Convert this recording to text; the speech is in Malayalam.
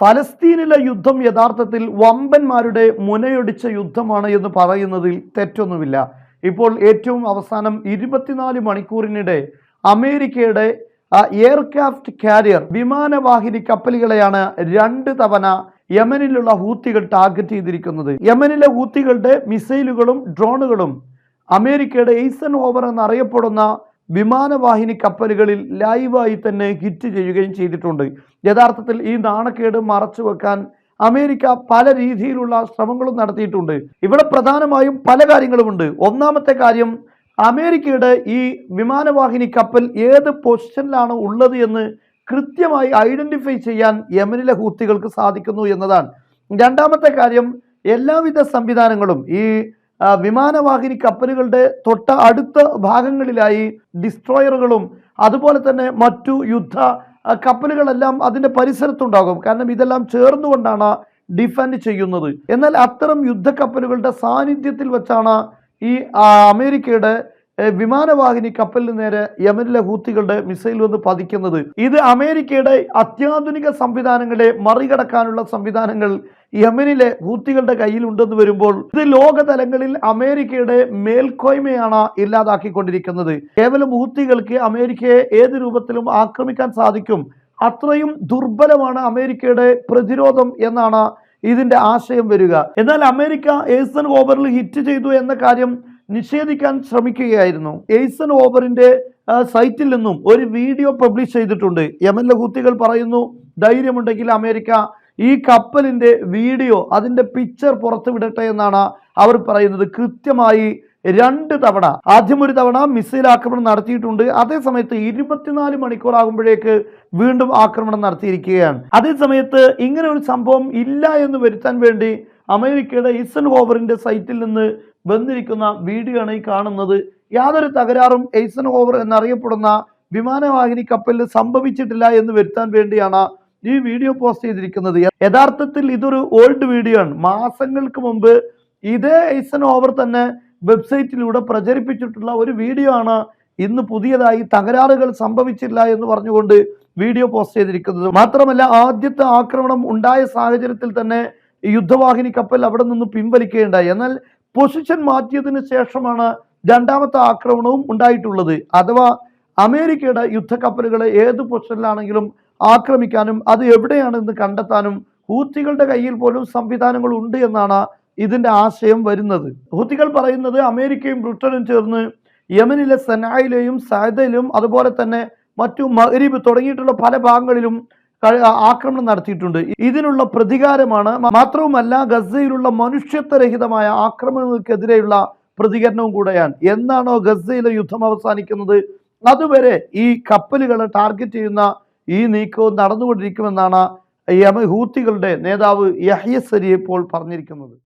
ഫലസ്തീനിലെ യുദ്ധം യഥാർത്ഥത്തിൽ വമ്പന്മാരുടെ മുനയൊടിച്ച യുദ്ധമാണ് എന്ന് പറയുന്നതിൽ തെറ്റൊന്നുമില്ല. ഇപ്പോൾ ഏറ്റവും അവസാനം ഇരുപത്തിനാല് മണിക്കൂറിനിടെ അമേരിക്കയുടെ എയർക്രാഫ്റ്റ് കാരിയർ വിമാനവാഹിനി കപ്പലുകളെയാണ് രണ്ട് തവണ യമനിലുള്ള ഹൂത്തികൾ ടാർഗറ്റ് ചെയ്തിരിക്കുന്നത്. യമനിലെ ഹൂത്തികളുടെ മിസൈലുകളും ഡ്രോണുകളും അമേരിക്കയുടെ എയ്സൺ ഓവർ എന്നറിയപ്പെടുന്ന വിമാനവാഹിനി കപ്പലുകളിൽ ലൈവായി തന്നെ ഹിറ്റ് ചെയ്യുകയും ചെയ്തിട്ടുണ്ട്. യഥാർത്ഥത്തിൽ ഈ നാണക്കേട് മറച്ചു വെക്കാൻ അമേരിക്ക പല രീതിയിലുള്ള ശ്രമങ്ങളും നടത്തിയിട്ടുണ്ട്. ഇവിടെ പ്രധാനമായും പല കാര്യങ്ങളുമുണ്ട്. ഒന്നാമത്തെ കാര്യം അമേരിക്കയുടെ ഈ വിമാനവാഹിനി കപ്പൽ ഏത് പൊസിഷനിലാണ് ഉള്ളത് എന്ന് കൃത്യമായി ഐഡന്റിഫൈ ചെയ്യാൻ യമനിലെ ഹൂത്തികൾക്ക് സാധിക്കുന്നു എന്നതാണ്. രണ്ടാമത്തെ കാര്യം എല്ലാവിധ സംവിധാനങ്ങളും ഈ വിമാനവാഹിനി കപ്പലുകളുടെ തൊട്ട അടുത്ത ഭാഗങ്ങളിലായി ഡിസ്ട്രോയറുകളും അതുപോലെ തന്നെ മറ്റു യുദ്ധ കപ്പലുകളെല്ലാം അതിന്റെ പരിസരത്തുണ്ടാകും. കാരണം ഇതെല്ലാം ചേർന്നുകൊണ്ടാണ് ഡിഫെൻഡ് ചെയ്യുന്നത്. എന്നാൽ അത്തരം യുദ്ധക്കപ്പലുകളുടെ സാന്നിധ്യത്തിൽ വെച്ചാണ് ഈ അമേരിക്കയുടെ വിമാനവാഹിനി കപ്പലിന് നേരെ യമനിലെ ഹൂത്തികളുടെ മിസൈൽ വന്ന് പതിക്കുന്നത്. ഇത് അമേരിക്കയുടെ അത്യാധുനിക സംവിധാനങ്ങളെ മറികടക്കാനുള്ള സംവിധാനങ്ങൾ യമനിലെ ഹൂത്തികളുടെ കയ്യിൽ ഉണ്ടെന്ന് വരുമ്പോൾ ഇത് ലോകതലങ്ങളിൽ അമേരിക്കയുടെ മേൽക്കോയ്മയാണ് ഇല്ലാതാക്കിക്കൊണ്ടിരിക്കുന്നത്. കേവലം ഹൂത്തികൾക്ക് അമേരിക്കയെ ഏത് രൂപത്തിലും ആക്രമിക്കാൻ സാധിക്കും. അത്രയും ദുർബലമാണ് അമേരിക്കയുടെ പ്രതിരോധം എന്നാണ് ഇതിന്റെ ആശയം വരിക. എന്നാൽ അമേരിക്ക ഏസൺ ഓവറിൽ ഹിറ്റ് ചെയ്തു എന്ന കാര്യം നിഷേധിക്കാൻ ശ്രമിക്കുകയായിരുന്നു. എയ്സൺ ഓവറിന്റെ സൈറ്റിൽ നിന്നും ഒരു വീഡിയോ പബ്ലിഷ് ചെയ്തിട്ടുണ്ട്. യമനിലെ ഹൂത്തികൾ പറയുന്നു ധൈര്യമുണ്ടെങ്കിൽ അമേരിക്ക ഈ കപ്പലിന്റെ വീഡിയോ അതിന്റെ പിക്ചർ പുറത്തുവിടട്ടെ എന്നാണ് അവർ പറയുന്നത്. കൃത്യമായി രണ്ട് തവണ ആദ്യം ഒരു തവണ മിസൈൽ ആക്രമണം നടത്തിയിട്ടുണ്ട്. അതേ സമയത്ത് ഇരുപത്തിനാല് മണിക്കൂർ ആകുമ്പോഴേക്ക് വീണ്ടും ആക്രമണം നടത്തിയിരിക്കുകയാണ്. അതേ സമയത്ത് ഇങ്ങനെ ഒരു സംഭവം ഇല്ല എന്ന് വരുത്താൻ വേണ്ടി അമേരിക്കയുടെ ഈസൺ ഓവറിന്റെ സൈറ്റിൽ നിന്ന് വന്നിരിക്കുന്ന വീഡിയോ ആണ് ഈ കാണുന്നത്. യാതൊരു തകരാറും എയ്സൺ ഓവർ എന്നറിയപ്പെടുന്ന വിമാനവാഹിനി കപ്പലിൽ സംഭവിച്ചിട്ടില്ല എന്ന് വരുത്താൻ വേണ്ടിയാണ് ഈ വീഡിയോ പോസ്റ്റ് ചെയ്തിരിക്കുന്നത്. യഥാർത്ഥത്തിൽ ഇതൊരു ഓൾഡ് വീഡിയോ ആണ്. മാസങ്ങൾക്ക് മുമ്പ് ഇതേ എയ്സൻ ഓവർ തന്നെ വെബ്സൈറ്റിലൂടെ പ്രചരിപ്പിച്ചിട്ടുള്ള ഒരു വീഡിയോ ആണ് ഇന്ന് പുതിയതായി തകരാറുകൾ സംഭവിച്ചില്ല എന്ന് പറഞ്ഞുകൊണ്ട് വീഡിയോ പോസ്റ്റ് ചെയ്തിരിക്കുന്നത്. മാത്രമല്ല ആദ്യത്തെ ആക്രമണം ഉണ്ടായ സാഹചര്യത്തിൽ തന്നെ യുദ്ധവാഹിനി കപ്പൽ അവിടെ നിന്ന് പിൻവലിക്കുകയുണ്ടായി. എന്നാൽ പൊസിഷൻ മാറ്റിയതിന് ശേഷമാണ് രണ്ടാമത്തെ ആക്രമണവും ഉണ്ടായിട്ടുള്ളത്. അഥവാ അമേരിക്കയുടെ യുദ്ധക്കപ്പലുകളെ ഏത് പൊസിഷനിലാണെങ്കിലും ആക്രമിക്കാനും അത് എവിടെയാണെന്ന് കണ്ടെത്താനും ഹൂത്തികളുടെ കയ്യിൽ പോലും സംവിധാനങ്ങൾ ഉണ്ട് എന്നാണ് ഇതിന്റെ ആശയം വരുന്നത്. ഹൂത്തികൾ പറയുന്നത് അമേരിക്കയും ബ്രിട്ടനും ചേർന്ന് യമനിലെ സെനായിലെയും സായതയിലും അതുപോലെ തന്നെ മറ്റു മഹരീബ് തുടങ്ങിയിട്ടുള്ള പല ഭാഗങ്ങളിലും ആക്രമണം നടത്തിയിട്ടുണ്ട്. ഇതിനുള്ള പ്രതികാരമാണ് മാത്രവുമല്ല ഗസയിലുള്ള മനുഷ്യത്വരഹിതമായ ആക്രമണങ്ങൾക്കെതിരെയുള്ള പ്രതികരണവും കൂടെയാണ്. എന്നാണോ ഗസയിലെ യുദ്ധം അവസാനിക്കുന്നത്? അതുവരെ ഈ കപ്പലുകളെ ടാർഗറ്റ് ചെയ്യുന്ന ഈ നീക്കവും നടന്നുകൊണ്ടിരിക്കുമെന്നാണ് യമ ഹൂത്തികളുടെ നേതാവ് യഹ്യ സരി ഇപ്പോൾ പറഞ്ഞിരിക്കുന്നത്.